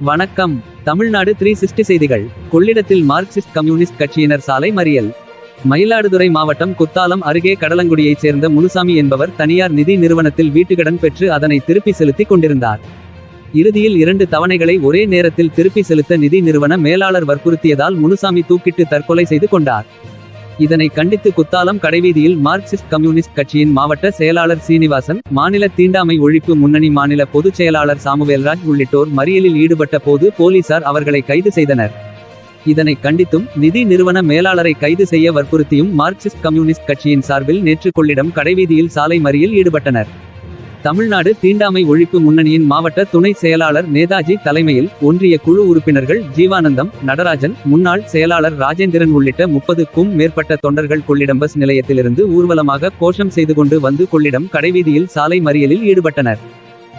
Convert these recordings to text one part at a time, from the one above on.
வணக்கம். Tamil Nadu three sixty செய்திகள். கொள்ளிடத்தில் Marxist communist கட்சியினர் சாலை மறியல். மயிலாடுதுறை மாவட்டம் குத்தாலம் அருகே கடலங்குடியைச் சேர்ந்த முனுசாமி என்பவர் தனியார் நிதி நிறுவனத்தில் வீட்டுக்கடன் பெற்று அதனை திருப்பி செலுத்திக் கொண்டிருந்தார். இறுதியில் இரண்டு தவணைகளை ஒரே நேரத்தில் திருப்பி செலுத்த நிதி நிறுவன மேலாளர் வற்புறுத்தியதால் முனுசாமி தூக்கிட்டு தற்கொலை செய்து கொண்டார். இதனை கண்டித்து குத்தாலம் கடைவீதியில் மார்க்சிஸ்ட் கம்யூனிஸ்ட் கட்சியின் மாவட்ட செயலாளர் சீனிவாசன் மாநில தீண்டாமை ஒழிப்பு முன்னணி மாநில பொதுச் செயலாளர் சாமுவேல்ராஜ் உள்ளிட்டோர் மறியலில் ஈடுபட்ட போது போலீசார் அவர்களை கைது செய்தனர். இதனை கண்டித்தும் நிதி நிறுவன மேலாளரை கைது செய்ய வற்புறுத்தியும் மார்க்சிஸ்ட் கம்யூனிஸ்ட் கட்சியின் சார்பில் நேற்று கொள்ளிடம் கடைவீதியில் சாலை மறியல் ஈடுபட்டனர். தமிழ்நாடு தீண்டாமை ஒழிப்பு முன்னணியின் மாவட்ட துணை செயலாளர் நேதாஜி தலைமையில் ஒன்றிய குழு உறுப்பினர்கள் ஜீவானந்தம் நடராஜன் முன்னாள் செயலாளர் ராஜேந்திரன் உள்ளிட்ட முப்பதுக்கும் மேற்பட்ட தொண்டர்கள் கொள்ளிடம் பஸ் நிலையத்திலிருந்து ஊர்வலமாக கோஷம் செய்து கொண்டு வந்து கொள்ளிடம் கடைவீதியில் சாலை மறியலில் ஈடுபட்டனர்.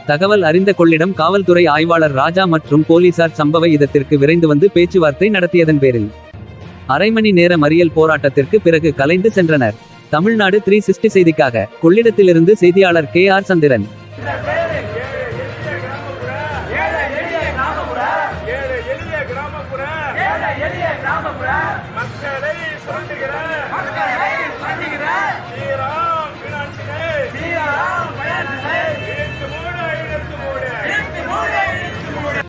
தகவல் அறிந்த கொள்ளிடம் காவல்துறை ஆய்வாளர் ராஜா மற்றும் போலீசார் சம்பவ இதத்திற்கு விரைந்து வந்து பேச்சுவார்த்தை நடத்தியதன் பேரில். அரை மணி நேர மறியல் போராட்டத்திற்கு பிறகு கலைந்து சென்றனர். தமிழ்நாடு த்ரீ சிக்ஸ்டி செய்திக்காக கொள்ளிடத்திலிருந்து செய்தியாளர் கே ஆர் சந்திரன். மக்களை